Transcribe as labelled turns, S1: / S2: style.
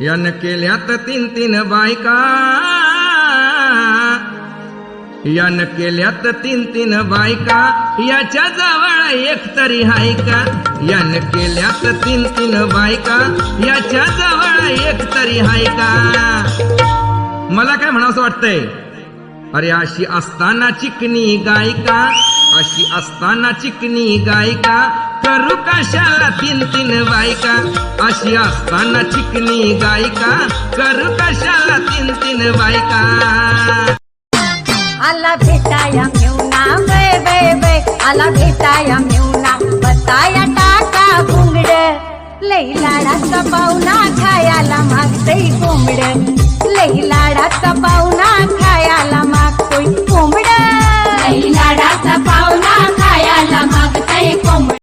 S1: यान केल्यात तीन तीन बायका. यन केल्यात तीन तीन बायका. याच्या जवळ एक तरी हाय का यान केल्यात तीन तीन बायका. याच्या जवळ एक तरी हाय का मला काय म्हणावं वाटतंय? अरे अशी असताना चिकनी गायिका. अशी असताना चिकनी गायिका करू कशाला तीन तीन बायका अशी असताना चिकनी गायिका करू कशाला तीन तीन बायका
S2: आला भेटाया मेवना वे वे वे. आला भेटाया मेवना बताया टाका घुंगड. लई लाडाचा पाहुणा खायाला मागतई घुंगड लई लाडाचा पाहुणा